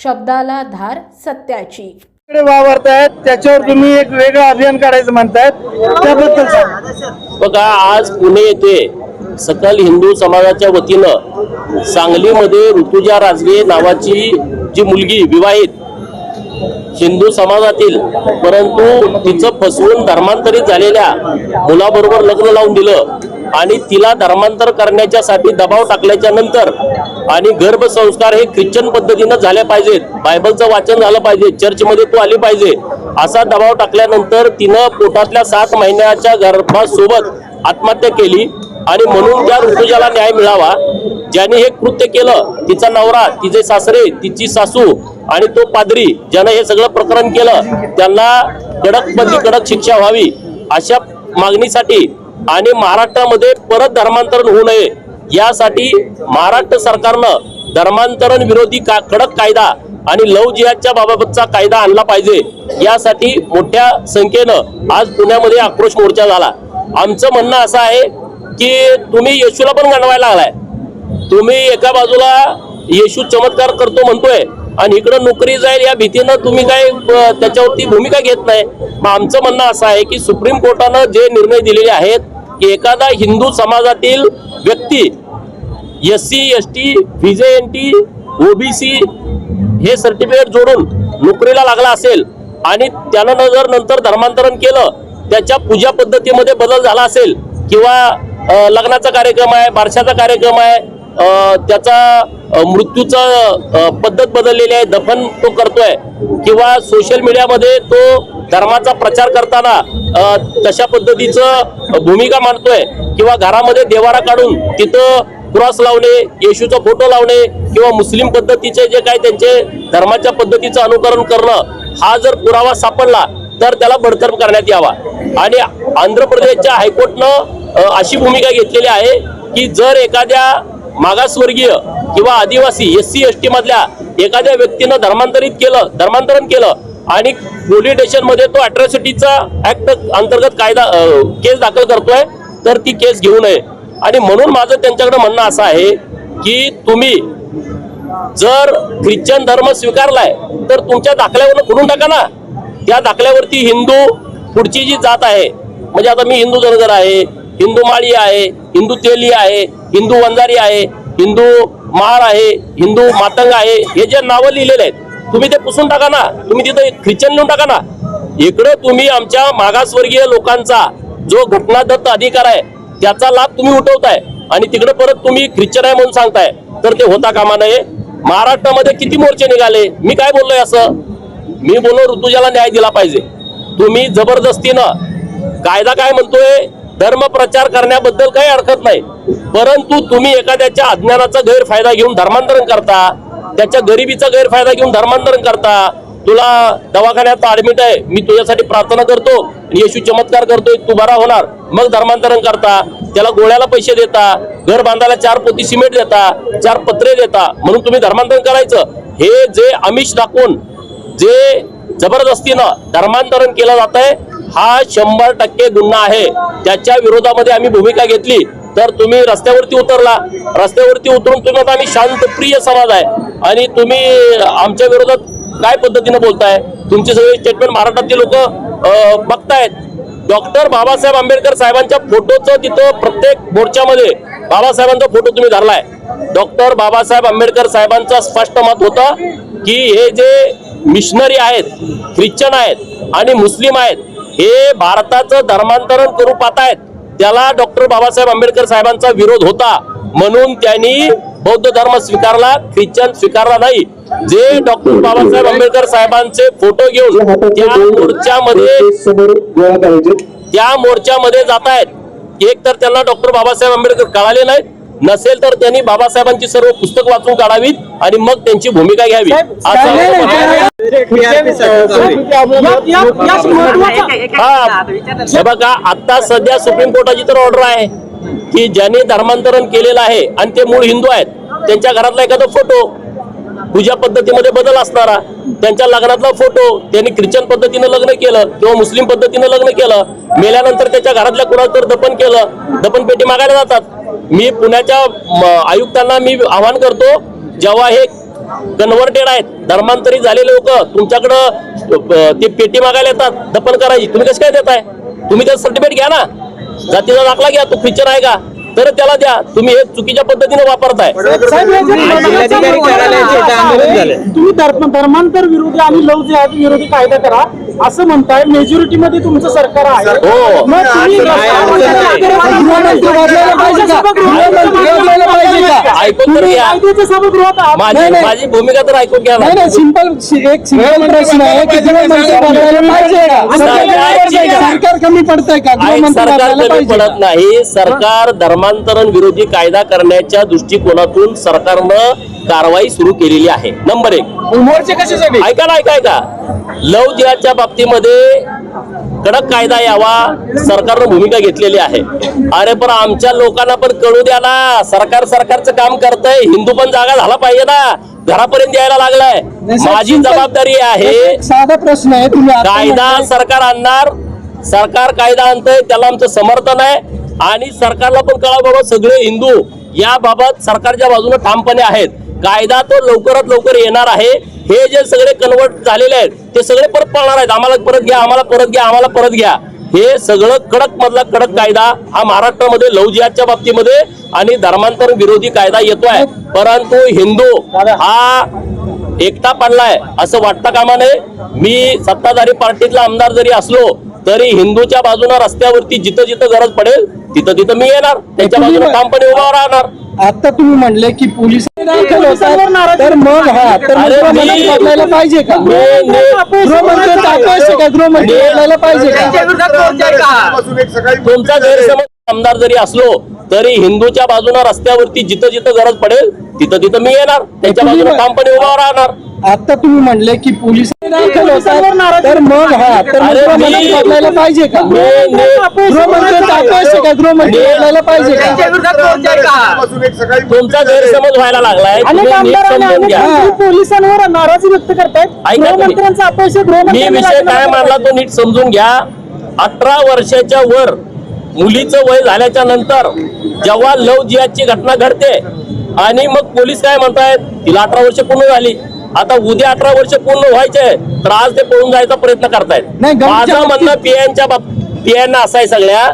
शब्दाला धार सत्याची. वावरतायत त्याच्यावर तुम्ही एक वेगळं अभियान काढायचं म्हणतायत त्याबद्दल बघा आज पुणे येथे सकल हिंदू समाजाच्या वतीनं सांगलीमध्ये ऋतुजा राजगे नावाची जी मुलगी विवाहित हिंदू समाजातील परंतु तिचं फसवून धर्मांतरित झालेल्या मुलाबरोबर लग्न लावून दिलं आणि तिला धर्मांतर करण्याच्यासाठी दबाव टाकल्याच्या नंतर आणि गर्भसंस्कार हे ख्रिश्चन पद्धतीनं झाले पाहिजेत बायबलचं वाचन झालं पाहिजे चर्चमध्ये तू आली पाहिजे असा दबाव टाकल्यानंतर तिनं पोटातल्या सात महिन्याच्या गर्भासोबत आत्महत्या केली. आणि म्हणून त्या ऋतुजाला न्याय मिळावा. ज्याने हे कृत्य केलं तिचा नवरा तिचे सासरे तिची सासू आणि तो पादरी ज्यानं हे सगळं प्रकरण केलं त्यांना कडक बंदी कडक शिक्षा व्हावी अशा मागणीसाठी आणि महाराष्ट्रामध्ये परत धर्मांतरण होऊ नये यासाठी महाराष्ट्र सरकारनं धर्मांतरण विरोधी का कडक कायदा आणि लव जिहादच्या बाबतचा कायदा आणला पाहिजे. यासाठी मोठ्या संख्येनं आज पुण्यामध्ये आक्रोश मोर्चा झाला. आमचं म्हणणं असं आहे की तुम्ही येशूला पण गणवायला लागलाय. तुम्ही एका बाजूला येशू चमत्कार करतो म्हणतोय आणि इकडं नोकरी जाईल या भीतीनं तुम्ही काय त्याच्यावरती भूमिका घेत नाही. मग आमचं म्हणणं असं आहे की सुप्रीम कोर्टानं जे निर्णय दिलेले आहेत की एखादा हिंदू समाजातील व्यक्ती S C S T V J N T OBC हे सर्टिफिकेट जोडून नोकरीला लागला असेल आणि त्यानं जर नंतर धर्मांतरण केलं त्याच्या पूजा पद्धतीमध्ये बदल झाला असेल किंवा लग्नाचा कार्यक्रम आहे बारशाचा कार्यक्रम आहे. त्याचा मृत्यूचा पद्धत बदललेली आहे दफन तो करतोय. किंवा सोशल मीडियामध्ये तो धर्माचा प्रचार करताना तशा पद्धतीचं भूमिका मांडतोय. किंवा घरामध्ये देवारा काढून तिथं क्रॉस लावणे येशूचा फोटो लावणे किंवा मुस्लिम पद्धतीचे जे काही त्यांचे धर्माच्या पद्धतीचं अनुकरण करणं हा जर पुरावा सापडला तर त्याला बडतर्फ करण्यात यावा. आणि आंध्र प्रदेशच्या हायकोर्टनं अशी भूमिका घेतलेली आहे की जर एखाद्या मागासवर्गीय किंवा आदिवासी एस सी एस टी मधल्या एखाद्या व्यक्तीनं धर्मांतरित केलं धर्मांतरण केलं आणि पोलीस स्टेशनमध्ये तो अट्रॉसिटीचा ऍक्ट अंतर्गत कायदा केस दाखल करतोय तर ती केस घेऊ नये. आणि म्हणून माझं त्यांच्याकडे म्हणणं असं आहे की तुम्ही जर ख्रिश्चन धर्म स्वीकारलाय तर तुमच्या दाखल्यावरनं खुडून टाका ना. त्या दाखल्यावरती हिंदू पुढची जी जात आहे म्हणजे आता मी हिंदू धनगर आहे हिंदू माळी आहे हिंदू तेली आहे हिंदू वंजारी आहे हिंदू माळ आहे हिंदू मातंग आहे हे जे नावं लिहिलेले आहेत तुम्ही ते पुसून टाका ना. तुम्ही तिथं ख्रिश्चन लिहून टाका ना. इकडे तुम्ही आमच्या मागासवर्गीय लोकांचा जो घटनादत्त अधिकार आहे त्याचा लाभ तुम्ही उठवताय आणि तिकडे परत तुम्ही ख्रिश्चन आहे म्हणून सांगताय. तर ते होता कामा नये. महाराष्ट्रामध्ये किती मोर्चे निघाले? मी काय बोललोय असं? मी बोललो ऋतुजाला न्याय दिला पाहिजे. तुम्ही जबरदस्तीनं कायदा काय म्हणतोय? धर्म प्रचार करण्याबद्दल काही हरकत नाही. परंतु तुम्ही एखाद्याच्या अज्ञानाचा गैरफायदा घेऊन धर्मांतरण करता त्याच्या गरिबीचा गैरफायदा घेऊन धर्मांतरण करता तुला दवाखान्यात ऍडमिट आहे मी तुझ्यासाठी प्रार्थना करतो येशू चमत्कार करतोय तू बरा होणार. मग धर्मांतरण करता त्याला गोळ्याला पैसे देता घर बांधायला चार पोती सिमेंट देता चार पत्रे देता म्हणून तुम्ही धर्मांतरण करायचं. हे जे आमिष दाखवून जे जबरदस्तीनं धर्मांतरण केलं जात आहे हा शंभर टक्के गुन्हा आहे. त्याच्या विरोधामध्ये आम्ही भूमिका घेतली तर तुम्ही रस्त्यावरती उतरला. रस्त्यावरती उतरून तुम्ही आता आम्ही शांतप्रिय समाज आहे. आणि तुम्ही आमच्या विरोधात काय पद्धतीनं बोलताय? तुमचे सगळे स्टेटमेंट महाराष्ट्रातले लोक बघतायत. डॉक्टर बाबासाहेब आंबेडकर साहेबांच्या फोटोचं तिथं प्रत्येक मोर्चामध्ये बाबासाहेबांचा फोटो तुम्ही धरलाय. डॉक्टर बाबासाहेब आंबेडकर साहेबांचं स्पष्ट मत होतं की हे जे मिशनरी आहेत ख्रिश्चन आहेत आणि मुस्लिम आहेत हे भारताचं धर्मांतरण करू पाहतायत त्याला डॉक्टर बाबासाहेब आंबेडकर साहेबांचा विरोध होता. म्हणून त्यांनी बौद्ध धर्म स्वीकारला ख्रिश्चन स्वीकारला नाही. जे डॉक्टर बाबासाहेब आंबेडकर साहेबांचे फोटो घेऊन त्या मोर्चामध्ये त्या मोर्चामध्ये जात आहेत. एक तर त्यांना डॉक्टर बाबासाहेब आंबेडकर कळाले नाहीत. नसेल तर त्यांनी बाबासाहेबांची सर्व पुस्तक वाचून काढावीत आणि मग त्यांची भूमिका घ्यावी असं. हा हे बघा आता सध्या सुप्रीम कोर्टाची तर ऑर्डर आहे की ज्यांनी धर्मांतरण केलेलं आहे आणि ते मूळ हिंदू आहेत त्यांच्या घरातला एखादा फोटो पूजा पद्धतीमध्ये बदल असणारा त्यांच्या लग्नातला फोटो त्यांनी ख्रिश्चन पद्धतीनं लग्न केलं किंवा मुस्लिम पद्धतीनं लग्न केलं मेल्यानंतर त्याच्या घरातल्या कुणाला तर दफन केलं दफन पेटी मागायला जातात मी पुण्याच्या आयुक्तांना मी आवाहन करतो जेव्हा हे कन्व्हर्टेड आहेत धर्मांतरित झालेले लोक तुमच्याकडं ते पेटी मागायला येतात दफन करायची. तुम्ही कसं काय देताय? तुम्ही त्याचं सर्टिफिकेट घ्या ना. जातीचा दाखला घ्या तो ख्रिश्चन आहे का? तर त्याला द्या. तुम्ही हे चुकीच्या पद्धतीने वापरताय. जे. तुम्ही धर्मांतर विरोधी आणि लव जिहाद विरोधी कायदा करा. असं म्हणताय मेजॉरिटी मध्ये तुमचं सरकार आहे. हो. मग तुम्ही? ऐकून तर तुम्ही घ्या. कायद्याच्या सभागृहात आहात. माझी नाही, नाही. माझी भूमिका तर ऐकून घ्या ना. नाही सिंपल एक सिंपल प्रश्न आहे की गृहमंत्री बदलायला पाहिजे का? सरकारची- सरकार कमी पडतंय का? ऐक, गृहमंत्री सरकार बदलायला कमी पाहिजे पडत नाही. सरकार धर्मांतरण विरोधी कायदा करण्याच्या दृष्टिकोनातून सरकारनं कारवाई सुरू केलेली आहे. नंबर एक. मोर्चे कशासाठी ऐका ना ऐका ऐका. लव जिहादच्या बाबतीमध्ये कडक कायदा यावा सरकारनं भूमिका घेतलेली आहे. अरे पण आमच्या लोकांना पण कळू द्या ना. सरकार सरकारचं काम करतंय. हिंदू पण जागा झाला पाहिजे ना. घरापर्यंत यायला लागलाय. माझी जबाबदारी आहे. साधा प्रश्न आहे. तुम्ही कायदा सरकार आणणार. सरकार कायदा आणतंय. त्याला आमचं समर्थन आहे. आणि सरकारला पण कळा बाबा सगळे हिंदू याबाबत सरकारच्या बाजूने ठामपणे आहेत. कायदा तो लवकरात लवकर येणार आहे. हे जे सगळे कन्वर्ट झालेले आहेत ते सगळे परत पळणार आहेत. आम्हाला परत घ्या आम्हाला परत घ्या आम्हाला परत घ्या. हे सगळं कडक मधला कडक कायदा हा महाराष्ट्रामध्ये लव जिहादच्या बाबतीमध्ये आणि धर्मांतर विरोधी कायदा येतोय. परंतु हिंदू हा एकटा पडलाय असं वाटतं कामा नये मी सत्ताधारी पार्टीतला आमदार जरी असलो तरी हिंदूच्या बाजूने रस्त्यावरती जिथं जिथं गरज पडेल तिथं तिथं मी येणार. त्यांच्या तुम्ही बाजूने ठामपणे उभा राहणार. आता तुम्ही म्हणले की पोलीस दाखल होतात तर मग हा तर बदलायला पाहिजे का? गृहमंत्री अपयश आहे का गृहमंत्री बदलायला पाहिजे का? तुमचा गैरसमज आमदार जरी असलो तरी हिंदूच्या बाजूने रस्त्यावरती जिथं जिथं गरज पडेल तिथं तिथं मी येणार. त्यांच्या बाजूने ठामपणे उभा राहणार. आता तुम्ही म्हणले की पोलीस दाखल होतात तर मग हा तर मग अरे गृहमंत्री मी- बदलायला पाहिजे का? मी- मी- गृहमंत्री अपयश आहे का? गृहमंत्री मी- बदलायला पाहिजे का? तुमचा गैरसमज व्हायला लागलाय. तुम्ही अनेक नीट आमदार आणि समजून अनेक घ्या. मंत्री पोलिसांवर नाराजी व्यक्त करतायत. ऐका तुम्ही. गृहमंत्र्यांचा अपयश आहे, मी गृहमंत्र्यांनी विषय काय करावा. तो नीट समजून घ्या. अठरा वर्षाच्या वर मुलीचं वय झाल्याच्यानंतर जेव्हा लव जिहादची घटना घडते आणि मग पोलीस काय म्हणतायत तिला अठरा वर्ष पूर्ण झाली. आता उद्या अठरा वर्ष पूर्ण व्हायचे तर आज ते पळून जायचा प्रयत्न करतायत. माझं म्हणणं पियांच्या पियांना असं आहे सगळ्या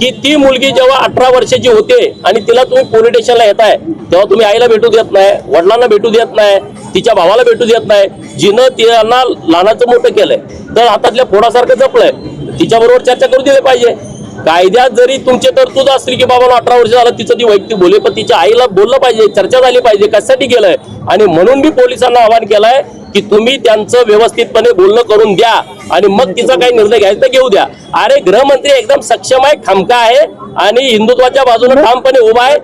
की ती मुलगी जेव्हा अठरा वर्षाची होते आणि तिला तुम्ही पोलीस स्टेशनला येताय तेव्हा तुम्ही आईला भेटू देत नाही वडिलांना भेटू देत नाही तिच्या भावाला भेटू देत नाही जिनं त्यांना लहानाचं मोठं केलंय. तर हातातल्या फोडासारखं जपलंय. तिच्या बरोबर चर्चा करू दिली पाहिजे. कायद्यात जरी तुमचे तरतूद असतील की बाबा अठरा वर्ष झालं तिचं ती वैयक्तिक बोले पण तिच्या आईला बोललं पाहिजे चर्चा झाली पाहिजे कशासाठी केलंय आणि म्हणून मी पोलिसांना आवाहन केलंय की तुम्ही त्यांचं व्यवस्थितपणे बोलणं करून द्या आणि मग तिचा काही निर्णय घ्यायचा घेऊ द्या. अरे गृहमंत्री एकदम सक्षम आहे खमका आहे आणि हिंदुत्वाच्या बाजूने ठामपणे उभा आहे?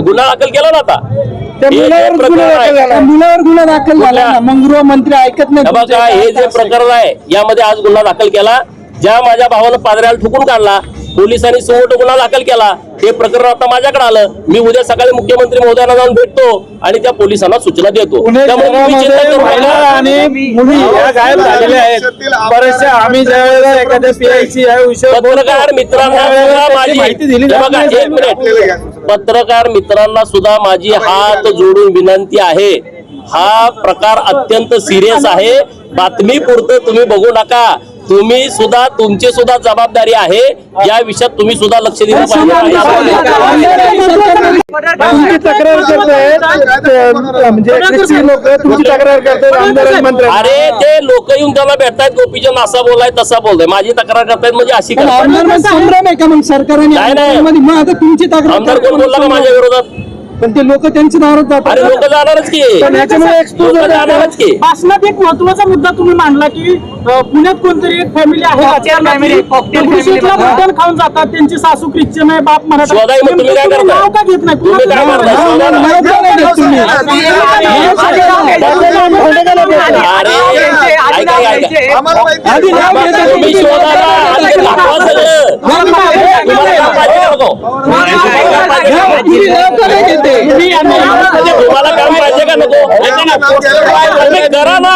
गुन्हा दाखल केला ना आता. त्या हे जे मुलावर प्रकरण गुन्हा आहे, दाखल झाला. मुलावर गुन्हा दाखल झाला ना मग गृहमंत्री ऐकत नाही हे तुमचे. बघा हे काय जे आहे? प्रकरण आहे यामध्ये आज गुन्हा दाखल केला ज्या माझ्या भावानं पादऱ्याला ठोकून काढला पोलिसांनी समोर गुन्हा दाखल केला ते प्रकरण आता माझ्याकडे आलं मी उद्या सकाळी मुख्यमंत्री महोदयांना जाऊन भेटतो आणि त्या पोलिसांना सूचना देतो पुणे त्यामुळे तुम्ही चिंता शहरामध्ये करू महिला नका. आणि मुली या गायब झालेल्या आहेत बऱ्याचशा आम्ही ज्या वेळेला एखाद्या पीआयसी या विषयावर पत्रकार मित्रांना त्यावेळेला सुद्धा त्याची माझी माहिती दिली हे जात बघा, नाही. एक मिनिट पत्रकार मित्रांना सुद्धा माझी हात जोडून विनंती आहे. हा प्रकार अत्यंत सिरियस आहे. बातमी पुरतं तुम्ही बघू नका. तुम्ही सुद्धा तुमची सुद्धा जबाबदारी आहे. या विषयात तुम्ही सुद्धा लक्ष दिलं पाहिजे. तुमची तक्रार करतायत. म्हणजे लोक तुमची तक्रार करतायत आमदार आणि मंत्री अरे ते लोक येऊन त्यांना भेटतायत गोपीचंद असा बोलाय तसा बोलताय. माझी तक्रार करतायत म्हणजे अशी पण करतायत. आमदार संभ्रम आहे का मग सरकारने नाही, तुमची तक्रार आमदार कोण बोलला का माझ्या विरोधात? पण ते लोक त्यांची नाराज अरे लोक जातात जाणारच की. पण याच्यामुळे expose लोकं होतात. जाणारच की. भाषणात एक महत्त्वाचा मुद्दा तुम्ही मांडला की अ, पुण्यात कोणतरी एक फॅमिली आहे family, cocktail family दगडूशेठला म्हणा. मटण खाऊन जातात त्यांची सासू ख्रिश्चन आहे बाप मराठा शोधाय मग तुम्ही काय नेमकं करताय? नाव का घेत नाही? तुम्ही काय पुण्यात करताय? नाव तुम्ही. अरे ऐका ऐका आम्हाला माहिती आधी नाव घेतो तुम्ही शोधा ना, आणि ते दाखवा सगळं. तुम्हाला काम पाहिजे का नको? तुम्हाला काम पाहिजे का नको? तुम्ही नाव का नाही घेते तुम्हाला काम पाहिजे का नको? ऐका ना, तुम्ही करा ना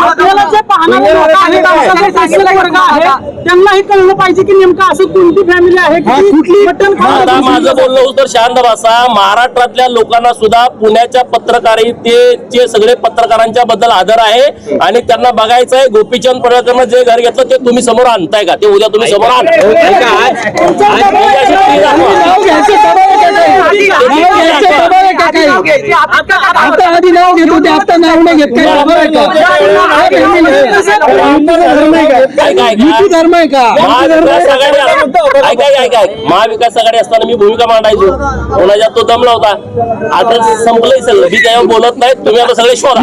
आपल्याला जे पाहणारे लोक आहेत, आमचा जो साक्षर वर्ग आहे. त्यांनाही कळलं पाहिजे की नेमकं असं कोणती फॅमिली आहे की कुठली? मटण आता माझं बोलणं होतं तर शांत बसा. महाराष्ट्रातल्या लोकांना सुद्धा पुण्याच्या पत्रकारितेचे सगळे पत्रकारांच्या बद्दल आदर आहे आणि त्यांना बघायचं आहे गोपीचंद पडळकरनं जे घर घेतलं ते तुम्ही समोर आणताय का? ते उद्या तुम्ही समोर आता आधी नाव घेतो आता नाव नाही घेत. काय धर्म आहे का? काय काय काय महाविकास आघाडी महाविकास असताना मी भूमिका मांडायचो. कोणाच्या तो दमला होता? आता संपलंय सगळं. मी त्यावर बोलत नाही. तुम्ही आता सगळे शोधा.